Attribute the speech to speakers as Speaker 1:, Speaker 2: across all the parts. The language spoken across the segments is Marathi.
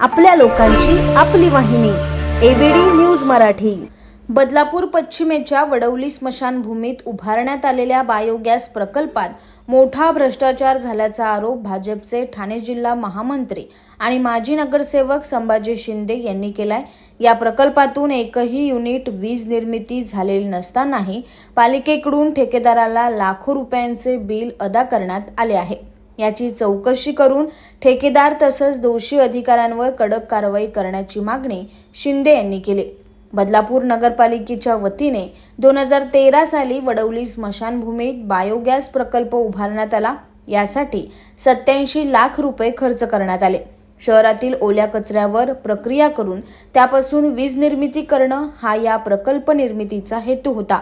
Speaker 1: आपल्या लोकांची आपली वाहिनी एबीडी न्यूज मराठी. बदलापूर पश्चिमेच्या वडवली स्मशानभूमीत उभारण्यात आलेल्या बायोगॅस प्रकल्पात मोठा भ्रष्टाचार झाल्याचा आरोप भाजपचे ठाणे जिल्हा महामंत्री आणि माजी नगरसेवक संभाजी शिंदे यांनी केलाय. या प्रकल्पातून एकही युनिट वीज निर्मिती झालेली नसतानाही पालिकेकडून ठेकेदाराला लाखो रुपयांचे बिल अदा करण्यात आले आहे. याची चौकशी करून ठेकेदार तसंच दोषी अधिकाऱ्यांवर कडक कारवाई करण्याची मागणी शिंदे यांनी केली. बदलापूर नगरपालिकेच्या वतीने दोन हजार तेरा साली वडवली स्मशानभूमीत बायोगॅस प्रकल्प उभारण्यात आला. यासाठी सत्याऐंशी लाख रुपये खर्च करण्यात आले. शहरातील ओल्या कचऱ्यावर प्रक्रिया करून त्यापासून वीज निर्मिती करणं हा या प्रकल्प निर्मितीचा हेतू होता.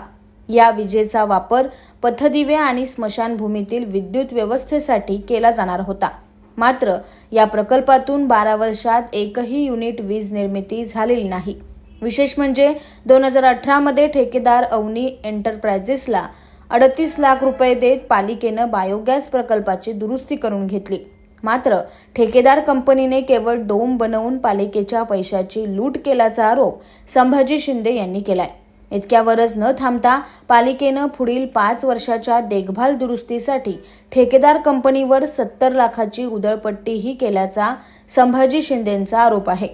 Speaker 1: या विजेचा वापर पथदिवे आणि स्मशानभूमीतील विद्युत व्यवस्थेसाठी केला जाणार होता. मात्र या प्रकल्पातून बारा वर्षात एकही युनिट वीज निर्मिती झालेली नाही. विशेष म्हणजे दोन हजार अठरामध्ये ठेकेदार अवनी एंटरप्रायजेसला अडतीस लाख रुपये देत पालिकेनं बायोगॅस प्रकल्पाची दुरुस्ती करून घेतली. मात्र ठेकेदार कंपनीने केवळ डोम बनवून पालिकेच्या पैशाची लूट केल्याचा आरोप संभाजी शिंदे यांनी केलाय. इतक्यावरच न थांबता पालिकेनं पुढील पाच वर्षाच्या देखभाल दुरुस्तीसाठी ठेकेदार कंपनीवर सत्तर लाखाची उदळपट्टीही केल्याचा संभाजी शिंदेंचा आरोप आहे.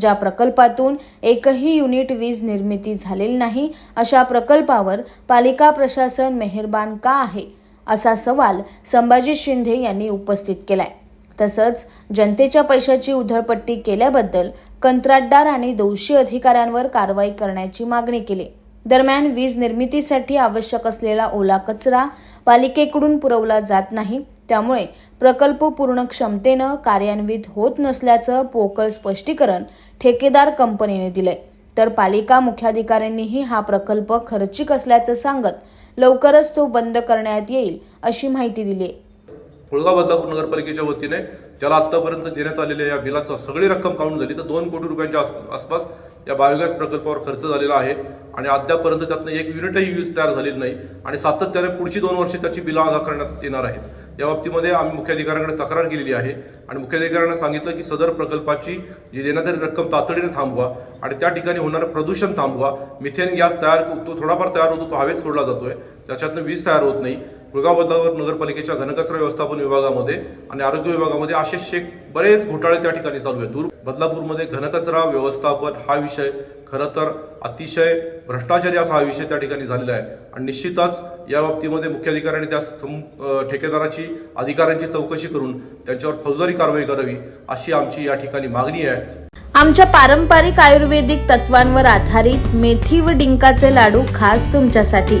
Speaker 1: ज्या प्रकल्पातून एकही युनिट वीज निर्मिती झालेली नाही अशा प्रकल्पावर पालिका प्रशासन मेहरबान का आहे? असा सवाल संभाजी शिंदे यांनी उपस्थित केलाय. तसंच जनतेच्या पैशाची उधळपट्टी केल्याबद्दल कंत्राटदार आणि दोषी अधिकाऱ्यांवर कारवाई करण्याची मागणी केली. दरम्यान वीज निर्मितीसाठी आवश्यक असलेला ओला कचरा पालिकेकडून पुरवला जात नाही. त्यामुळे प्रकल्प पूर्ण क्षमतेनं कार्यान्वित होत नसल्याचं पोकळ स्पष्टीकरण ठेकेदार कंपनीने दिलंय. तर पालिका मुख्याधिकाऱ्यांनीही हा प्रकल्प खर्चिक असल्याचं सांगत लवकरच तो बंद करण्यात येईल अशी माहिती दिली आहे
Speaker 2: बदलापूर नगरपालिकेच्या वतीने ज्याला आत्तापर्यंत देण्यात आलेल्या या बिलाचा सगळी रक्कम काढून झाली तर दोन कोटी रुपयांच्या आस- आसपास या बायोगॅस प्रकल्पावर खर्च झालेला आहे. आणि अद्यापर्यंत त्यातनं एक युनिटही यूज तयार झालेली नाही आणि सातत्याने पुढची दोन वर्षे त्याची बिलं अदा करण्यात येणार आहेत. या बाबतीमध्ये आम्ही मुख्याधिकाऱ्यांकडे तक्रार केलेली आहे आणि मुख्याधिकाऱ्यांना सांगितलं की सदर प्रकल्पाची जी देण्यात आलेली रक्कम तातडीने थांबवा आणि त्या ठिकाणी होणारं प्रदूषण थांबवा. मिथेन गॅस तयार तो थोडाफार तयार होतो तो हवेत सोडला जातोय. त्याच्यातनं वीज तयार होत नाही. कुळगाव बदलावर नगरपालिकेच्या घनकचरा व्यवस्थापन विभागामध्ये आणि आरोग्य विभागामध्ये असे शेक बरेच घोटाळे त्या ठिकाणी चालू आहेत. दूर बदलापूरमध्ये घनकचरा व्यवस्थापन हा विषय खरं तर अतिशय भ्रष्टाचारी असा हा विषय त्या ठिकाणी झालेला आहे. आणि निश्चितच या बाबतीमध्ये मुख्याधिकाऱ्यांनी त्या ठेकेदाराची अधिकाऱ्यांची चौकशी करून त्यांच्यावर फौजदारी कारवाई करावी अशी आमची या ठिकाणी मागणी आहे.
Speaker 1: आमच्या पारंपरिक आयुर्वेदिक तत्वांवर आधारित मेथी व डिंकाचे लाडू खास तुमच्यासाठी.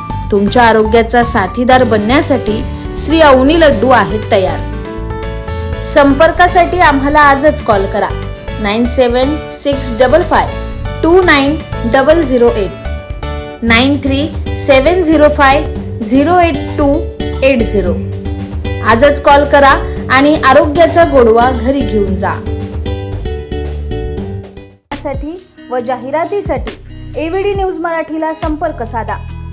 Speaker 1: तुमच्या आरोग्याचा साथीदार बनण्यासाठी श्री अवनी लड्डू आहेत तयार. संपर्कासाठी आम्हाला आजच कॉल करा. Nine seven six double five two nine double zero eight. Nine three seven zero five zero eight two eight zero. आजच कॉल करा आणि आरोग्याचा गोडवा घरी घेऊन जा. साठी व जाहिरातीसाठी एव्हीडी न्यूज मराठीला संपर्क साधा.